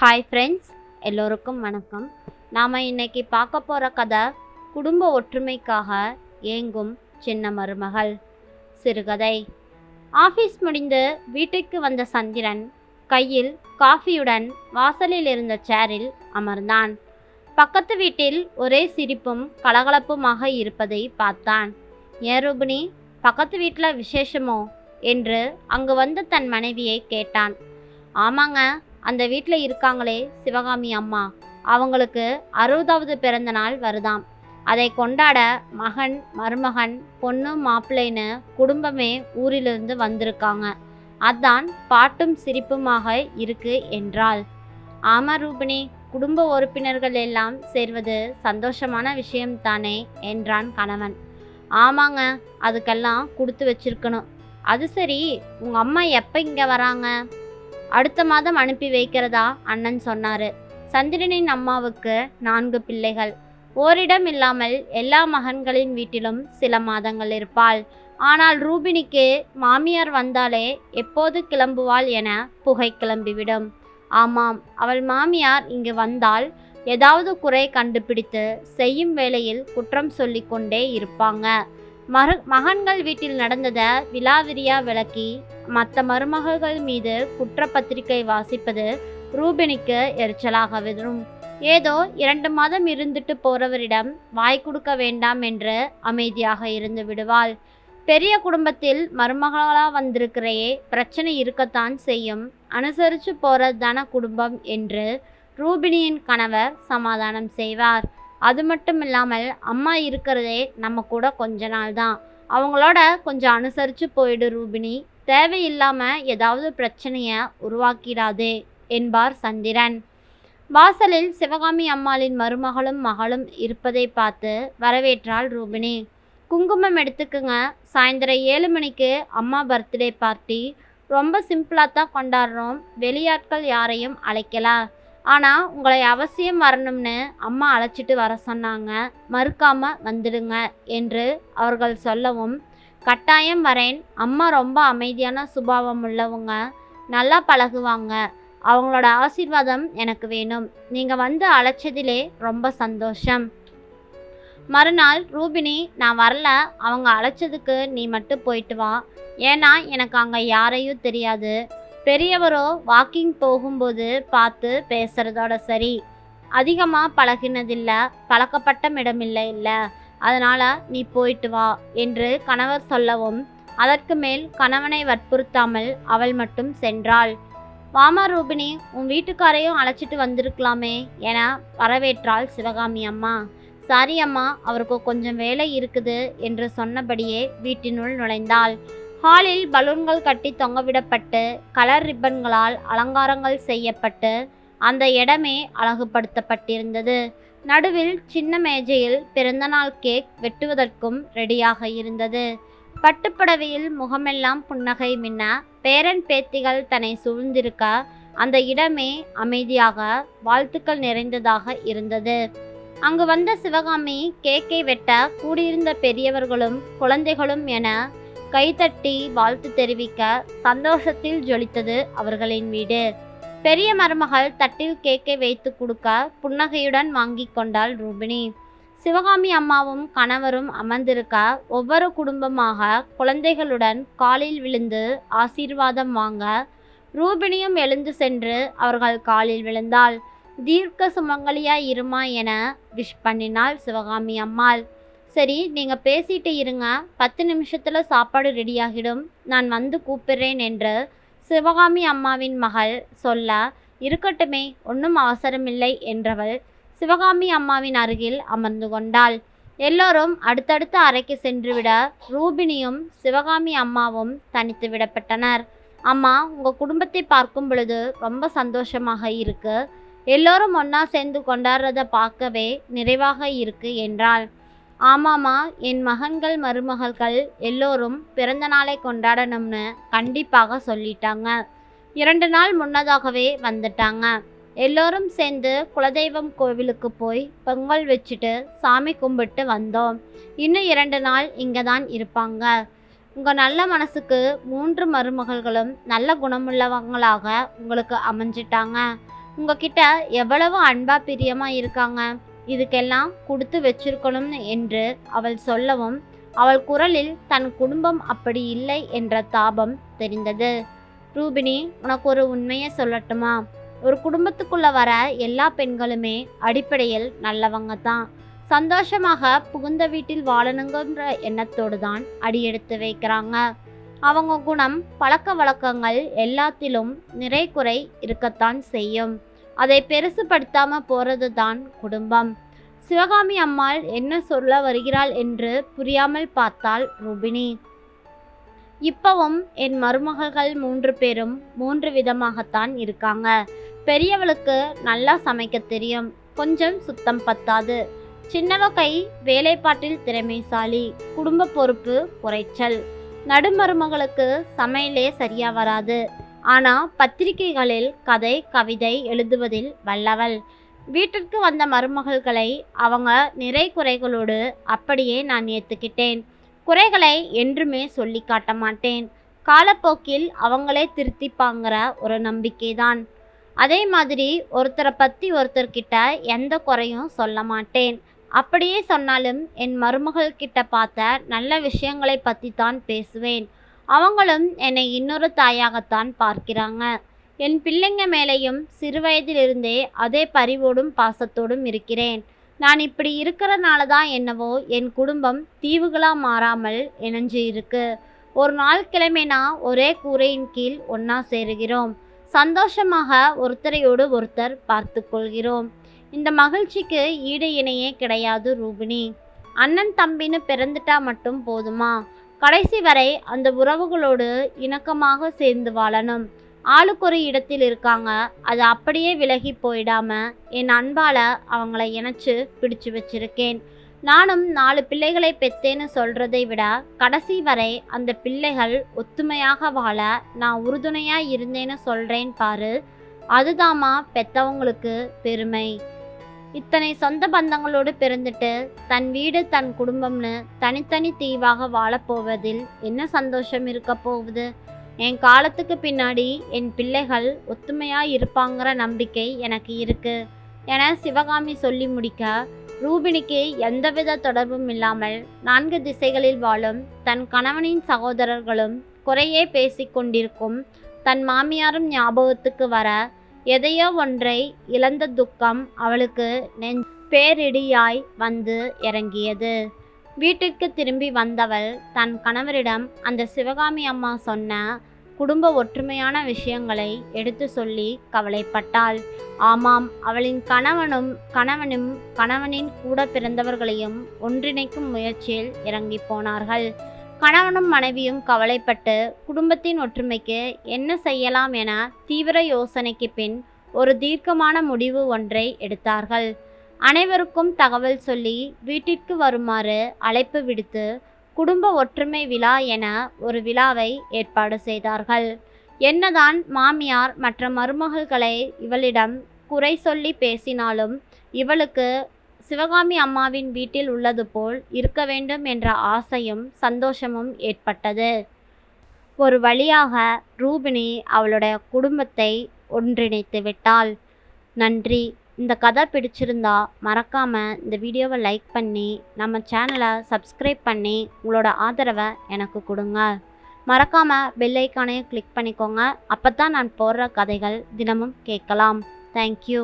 Hi friends எல்லோருக்கும் வணக்கம். நாம் இன்னைக்கு பார்க்க போகிற கதை குடும்ப ஒற்றுமைக்காக ஏங்கும் சின்ன மருமகள். சிறுகதை. ஆஃபீஸ் முடிந்து வீட்டுக்கு வந்த சந்திரன் கையில் காஃபியுடன் வாசலில் இருந்த சேரில் அமர்ந்தான். பக்கத்து வீட்டில் ஒரே சிரிப்பும் கலகலப்புமாக இருப்பதை பார்த்தான். ஏன் ரூபினி பக்கத்து வீட்டில் விசேஷமோ? என்று அங்கு வந்த தன் மனைவியை கேட்டான். ஆமாங்க அந்த வீட்டில் இருக்காங்களே சிவகாமி அம்மா. அவங்களுக்கு அறுபதாவது பிறந்த நாள் வருதாம். அதை கொண்டாட மகன் மருமகன் பொண்ணு மாப்பிள்ளைன்னு குடும்பமே ஊரிலிருந்து வந்திருக்காங்க. அதான் பாட்டும் சிரிப்புமாக இருக்கு என்றாள். ஆமா ரூபினி குடும்ப உறுப்பினர்கள் எல்லாம் சேர்வது சந்தோஷமான விஷயம்தானே என்றான் கணவன். ஆமாங்க அதுக்கெல்லாம் கொடுத்து வச்சிருக்கணும். அது சரி உங்கள் அம்மா எப்போ இங்கே வராங்க? அடுத்த மாதம் அனுப்பி வைக்கிறதா? அண்ணன் சொன்னாரு. சந்திரனின் அம்மாவுக்கு நான்கு பிள்ளைகள். ஓரிடம் இல்லாமல் எல்லா மகன்களின் வீட்டிலும் சில மாதங்கள் இருப்பாள். ஆனால் ரூபினிக்கு மாமியார் வந்தாலே எப்போது கிளம்புவாள் என புகை கிளம்பிவிடும். ஆமாம் அவள் மாமியார் இங்கு வந்தால் ஏதாவது குறை கண்டுபிடித்து செய்யும் வேளையில் குற்றம் சொல்லி கொண்டே இருப்பாங்க. மரு மகன்கள் வீட்டில் நடந்ததை விலாவிரியா விளக்கி மற்ற மருமகள்கள் மீது குற்றப்பத்திரிகை வாசிப்பது ரூபினிக்கு எரிச்சலாக விடும் ஏதோ இரண்டு மாதம் இருந்துட்டு போறவரிடம் வாய் கொடுக்க வேண்டாம் என்று அமைதியாக இருந்து விடுவாள். பெரிய குடும்பத்தில் மருமகளா வந்திருக்கிறையே பிரச்சனை இருக்கத்தான் செய்யும். அனுசரித்து போறது தான குடும்பம் என்று ரூபினியின் கணவர் சமாதானம் செய்வார். அது மட்டும் இல்லாமல் அம்மா இருக்கிறதே நம்ம கூட கொஞ்ச நாள் தான் அவங்களோட கொஞ்சம் அனுசரித்து போயிடு ரூபினி. தேவையில்லாமல் ஏதாவது பிரச்சனையை உருவாக்கிடாதே என்பார் சந்திரன். வாசலில் சிவகாமி அம்மாளின் மருமகளும் மகளும் இருப்பதை பார்த்து வரவேற்றாள் ரூபினி குங்குமம் எடுத்துக்குங்க. சாயந்தரம் ஏழு மணிக்கு அம்மா பர்த்டே பார்ட்டி. ரொம்ப சிம்பிளாக தான் கொண்டாடுறோம். வெளியாட்கள் யாரையும் அழைக்கல. ஆனால் உங்களை அவசியம் வரணும்னு அம்மா அழைச்சிட்டு வர சொன்னாங்க. மறுக்காமல் வந்துடுங்க என்று அவர்கள் சொல்லவும் கட்டாயம் வரேன். அம்மா ரொம்ப அமைதியான சுபாவம் உள்ளவங்க நல்லா பழகுவாங்க. அவங்களோட ஆசீர்வாதம் எனக்கு வேணும். நீங்கள் வந்து அழைச்சதிலே ரொம்ப சந்தோஷம். மறுநாள் ரூபினி நான் வரல. அவங்க அழைச்சதுக்கு நீ மட்டும் போயிட்டு வா. ஏன்னா எனக்கு அங்கே யாரையும் தெரியாது. பெரியவரோ வாக்கிங் போகும்போது பார்த்து பேசுகிறதோட சரி. அதிகமாக பழகினதில்லை. பழக்கப்பட்ட இடமில்லை இல்லை. அதனால் நீ போயிட்டு வா என்று கணவர் சொல்லவும் அதற்கு மேல் கணவனை வற்புறுத்தாமல் அவள் மட்டும் சென்றாள். வாமா ரூபினி உன் வீட்டுக்காரையும் அழைச்சிட்டு வந்திருக்கலாமே என வரவேற்றாள் சிவகாமி அம்மா. சாரி அம்மா அவருக்கு கொஞ்சம் வேலை இருக்குது என்று சொன்னபடியே வீட்டினுள் நுழைந்தாள். ஹாலில் பலூன்கள் கட்டி தொங்கவிடப்பட்டு கலர் ரிப்பன்களால் அலங்காரங்கள் செய்யப்பட்டு அந்த இடமே அழகுபடுத்தப்பட்டிருந்தது. நடுவில் சின்ன மேஜையில் பிறந்தநாள் கேக் வெட்டுவதற்கும் ரெடியாக இருந்தது. பட்டுப்புடவையில் முகமெல்லாம் புன்னகை மின்ன பேரன் பேத்திகள் தன்னை சூழ்ந்திருக்க அந்த இடமே அமைதியாக வாழ்த்துக்கள் நிறைந்ததாக இருந்தது. அங்கு வந்த சிவகாமி கேக்கை வெட்ட கூடியிருந்த பெரியவர்களும் குழந்தைகளும் என கைதட்டி வாழ்த்து தெரிவிக்க சந்தோஷத்தில் ஜொலித்தது அவர்களின் வீடு. பெரிய மருமகள் தட்டில் கேக்கை வைத்து கொடுக்க புன்னகையுடன் வாங்கி கொண்டாள் ரூபினி. சிவகாமி அம்மாவும் கணவரும் அமர்ந்திருக்க ஒவ்வொரு குடும்பமாக குழந்தைகளுடன் காலில் விழுந்து ஆசீர்வாதம் வாங்க ரூபினியும் எழுந்து சென்று அவர்கள் காலில் விழுந்தாள். தீர்க்க சுமங்கலியா இருமா என விஷ் பண்ணினாள் சிவகாமி அம்மாள். சரி நீங்கள் பேசிட்டு இருங்க. பத்து நிமிஷத்தில் சாப்பாடு ரெடியாகிடும் நான் வந்து கூப்பிடுறேன் என்று சிவகாமி அம்மாவின் மகள் சொல்ல இருக்கட்டுமே ஒன்றும் அவசரமில்லை என்றவள் சிவகாமி அம்மாவின் அருகில் அமர்ந்து கொண்டாள். எல்லோரும் அடுத்தடுத்த அறைக்கு சென்றுவிட ரூபினியும் சிவகாமி அம்மாவும் தனித்து விடப்பட்டனர். அம்மா உங்கள் குடும்பத்தை பார்க்கும் பொழுது ரொம்ப சந்தோஷமாக இருக்கு. எல்லோரும் ஒன்றா சேர்ந்து கொண்டாடுறத பார்க்கவே நிறைவாக இருக்கு என்றாள். ஆமாம்மா என் மகன்கள் மருமகள்கள் எல்லோரும் பிறந்த நாளை கொண்டாடணும்னு கண்டிப்பாக சொல்லிட்டாங்க. இரண்டு நாள் முன்னதாகவே வந்துட்டாங்க. எல்லோரும் சேர்ந்து குலதெய்வம் கோவிலுக்கு போய் பொங்கல் வச்சுட்டு சாமி கும்பிட்டு வந்தோம். இன்னும் இரண்டு நாள் இங்கே தான் இருப்பாங்க. உங்கள் நல்ல மனசுக்கு மூன்று மருமகள்களும் நல்ல குணமுள்ளவங்களாக உங்களுக்கு அமைஞ்சிட்டாங்க. உங்ககிட்ட எவ்வளவு அன்பா பிரியமாக இருக்காங்க. இதுக்கெல்லாம் கொடுத்து வச்சிருக்கணும்னு என்று அவள் சொல்லவும் அவள் குரலில் தன் குடும்பம் அப்படி இல்லை என்ற தாபம் தெரிந்தது. ரூபினி உனக்கு ஒரு உண்மையை சொல்லட்டுமா? ஒரு குடும்பத்துக்குள்ள வர எல்லா பெண்களுமே அடிப்படையில் நல்லவங்க தான். சந்தோஷமாக புகுந்த வீட்டில் வாழணுங்கிற எண்ணத்தோடு தான் அடியெடுத்து வைக்கிறாங்க. அவங்க குணம் பழக்க வழக்கங்கள் எல்லாத்திலும் நிறை குறை இருக்கத்தான் செய்யும். அதை பெருசுபடுத்தாமல் போகிறது தான் குடும்பம். சிவகாமி அம்மாள் என்ன சொல்ல வருகிறாள் என்று புரியாமல் பார்த்தாள் ரூபினி. இப்பவும் என் மருமகள்கள் மூன்று பேரும் மூன்று விதமாகத்தான் இருக்காங்க. பெரியவளுக்கு நல்லா சமைக்க தெரியும். கொஞ்சம் சுத்தம் பத்தாது. சின்னவ கை வேலைப்பாட்டில் திறமைசாலி. குடும்ப பொறுப்பு குறைச்சல். நடுமருமகளுக்கு சமையலே சரியா வராது. ஆனால் பத்திரிகைகளில் கதை கவிதை எழுதுவதில் வல்லவள். வீட்டிற்கு வந்த மருமகள்களை அவங்க நிறை குறைகளோடு அப்படியே நான் ஏற்றுக்கிட்டேன் குறைகளை என்றுமே சொல்லி காட்ட மாட்டேன். காலப்போக்கில் அவங்களே திருத்திப்பாங்கிற ஒரு நம்பிக்கைதான். அதே மாதிரி ஒருத்தரை பற்றி ஒருத்தர்கிட்ட எந்த குறையும் சொல்ல மாட்டேன். அப்படியே சொன்னாலும் என் மருமகள் கிட்ட பார்த்த நல்ல விஷயங்களை பற்றி தான் பேசுவேன். அவங்களும் என்னை இன்னொரு தாயாகத்தான் பார்க்கிறாங்க. என் பிள்ளைங்க மேலேயும் சிறுவயதிலிருந்தே அதே பரிவோடும் பாசத்தோடும் இருக்கிறேன். நான் இப்படி இருக்கிறனால தான் என்னவோ என் குடும்பம் தீவுகளாக மாறாமல் இணைஞ்சு இருக்கு ஒரு நாள் கிழமைனா ஒரே கூரையின் கீழ் ஒன்றா சேருகிறோம். சந்தோஷமாக ஒருத்தரையோடு ஒருத்தர் பார்த்து கொள்கிறோம். இந்த மகிழ்ச்சிக்கு ஈடு இணையே கிடையாது ரூபினி. அண்ணன் தம்பின்னு பிறந்துட்டா மட்டும் போதுமா? கடைசி வரை அந்த உறவுகளோடு இணக்கமாக சேர்ந்து வாழணும். ஆளுக்கு ஒரு இடத்தில் இருக்காங்க. அது அப்படியே விலகி போயிடாம என் அன்பால் அவங்கள இணைச்சு பிடிச்சு வச்சிருக்கேன். நானும் நாலு பிள்ளைகளை பெத்தேன்னு சொல்கிறதை விட கடைசி வரை அந்த பிள்ளைகள் ஒத்துமையாக வாழ நான் உறுதுணையாக இருந்தேன்னு சொல்கிறேன் பாரு. அதுதாம்மா பெத்தவங்களுக்கு பெருமை. இத்தனை சொந்த பந்தங்களோடு பிறந்துட்டு தன் வீடு தன் குடும்பம்னு தனித்தனி தீவாக வாழப்போவதில் என்ன சந்தோஷம் இருக்க போகுது? என் காலத்துக்கு பின்னாடி என் பிள்ளைகள் ஒத்துமையாக இருப்பாங்கிற நம்பிக்கை எனக்கு இருக்கு. என சிவகாமி சொல்லி முடிக்க ரூபினிக்கு எந்தவித தொடர்பும் இல்லாமல் நான்கு திசைகளில் வாழும் தன் கணவனின் சகோதரர்களும் குறையே பேசிக்கொண்டிருக்கும் தன் மாமியாரும் ஞாபகத்துக்கு வர எதையோ ஒன்றை இழந்த துக்கம் அவளுக்கு நெஞ் பேரிடியாய் வந்து இறங்கியது. வீட்டிற்கு திரும்பி வந்தவள் தன் கணவரிடம் அந்த சிவகாமி அம்மா சொன்ன குடும்ப ஒற்றுமையான விஷயங்களை எடுத்து சொல்லி கவலைப்பட்டாள். ஆமாம் அவளின் கணவனும் கணவனும் கணவனின் கூட பிறந்தவர்களையும் ஒன்றிணைக்கும் முயற்சியில் இறங்கி போனார்கள். கணவனும் மனைவியும் கவலைப்பட்டு குடும்பத்தின் ஒற்றுமைக்கு என்ன செய்யலாம் என தீவிர யோசனைக்கு பின் ஒரு தீர்க்கமான முடிவு ஒன்றை எடுத்தார்கள். அனைவருக்கும் தகவல் சொல்லி வீட்டிற்கு வருமாறு அழைப்பு விடுத்து குடும்ப ஒற்றுமை விழா என ஒரு விழாவை ஏற்பாடு செய்தார்கள். என்னதான் மாமியார் மற்ற மருமகள்களை இவளிடம் குறை சொல்லி பேசினாலும் இவளுக்கு சிவகாமி அம்மாவின் வீட்டில் உள்ளது போல் இருக்க வேண்டும் என்ற ஆசையும் சந்தோஷமும் ஏற்பட்டது. ஒரு வழியாக ரூபினி அவளுடைய குடும்பத்தை ஒன்றிணைத்து விட்டாள். நன்றி. இந்த கதை பிடிச்சிருந்தா மறக்காமல் இந்த வீடியோவை லைக் பண்ணி நம்ம சேனலை சப்ஸ்கிரைப் பண்ணி உங்களோட ஆதரவை எனக்கு கொடுங்க. மறக்காமல் பெல்லைக்கானையும் கிளிக் பண்ணிக்கோங்க. அப்போ தான் நான் போடுற கதைகள் தினமும் கேட்கலாம். தேங்க்யூ